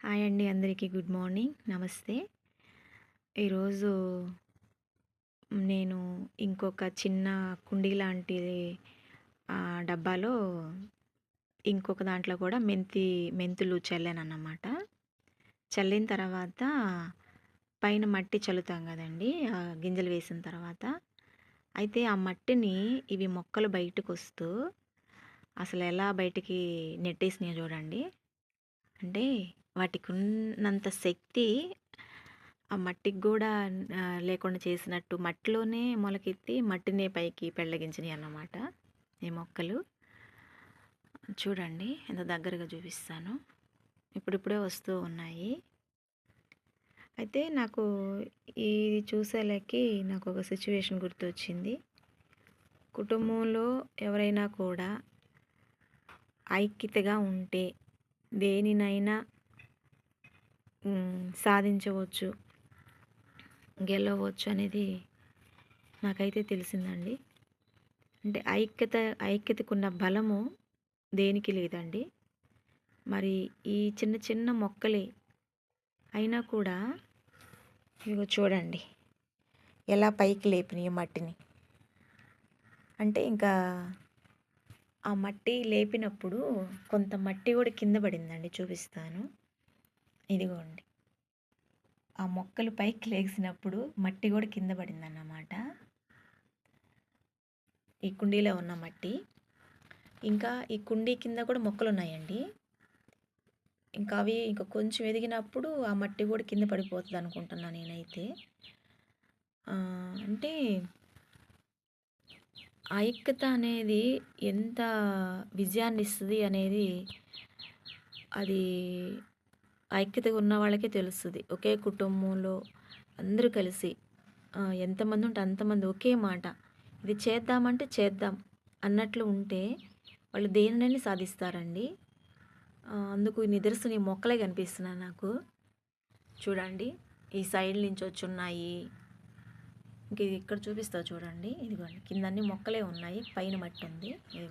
Hi అండి అందరికీ good morning. నమస్తే. ఈరోజు నేను ఇంకొక చిన్న కుండీ లాంటి డబ్బాలో ఇంకొక దాంట్లో కూడా మెంతి మెంతులు చల్లాను అన్నమాట చల్లిన తర్వాత పైన మట్టి చల్లుతాం కదండి గింజలు వేసిన తర్వాత. అయితే ఆ మట్టిని ఇవి మొక్కలు బయటకు వస్తూ అసలు ఎలా బయటికి నెట్టేసినాయో చూడండి. అంటే వాటికి ఉన్నంత శక్తి ఆ మట్టికి కూడా లేకుండా చేసినట్టు మట్టిలోనే మొలకెత్తి మట్టినే పైకి పెళ్ళగించినాయి అన్నమాట ఈ మొక్కలు. చూడండి ఎంత దగ్గరగా చూపిస్తాను. ఇప్పుడిప్పుడే వస్తూ ఉన్నాయి. అయితే నాకు ఇది చూసేలకి నాకు ఒక సిచ్యువేషన్ గుర్తొచ్చింది. కుటుంబంలో ఎవరైనా కూడా ఐక్యతగా ఉంటే దేనినైనా సాధించవచ్చు గెలవచ్చు అనేది నాకైతే తెలిసిందండి. అంటే ఐక్యత ఐక్యతకున్న బలము దేనికి లేదండి. మరి ఈ చిన్న చిన్న మొక్కలే అయినా కూడా ఇగో చూడండి ఎలా పైకి లేపినాయి మట్టిని. అంటే ఇంకా ఆ మట్టి లేపినప్పుడు కొంత మట్టి కూడా కింద పడిందండి చూపిస్తాను. ఇదిగోండి. ఆ మొక్కలు పైకి లేచినప్పుడు మట్టి కూడా కింద పడిందన్నమాట. ఈ కుండీలో ఉన్న మట్టి. ఇంకా ఈ కుండీ కింద కూడా మొక్కలు ఉన్నాయండి ఇంకా అవి ఇంకా కొంచెం ఎదిగినప్పుడు ఆ మట్టి కూడా కింద పడిపోతుంది అనుకుంటున్నా నేనైతే అంటే ఐక్యత అనేది ఎంత విజయాన్ని ఇస్తుంది అనేది అది ఐక్యతగా ఉన్న వాళ్ళకే తెలుస్తుంది. ఒకే కుటుంబంలో అందరూ కలిసి ఎంతమంది ఉంటే అంతమంది ఒకే మాట. ఇది చేద్దామంటే చేద్దాం అన్నట్లు ఉంటే వాళ్ళు దేనినైనా సాధిస్తారండి. అందుకు నిదర్శన ఈ మొక్కలే కనిపిస్తున్నాయి నాకు. చూడండి ఈ సైడ్ నుంచి వచ్చి ఉన్నాయి ఇంక ఇది ఇక్కడ చూపిస్తా చూడండి. ఇదిగోండి కిందన్నీ మొక్కలే ఉన్నాయి పైన మట్టి ఉంది. ఇదిగోండి.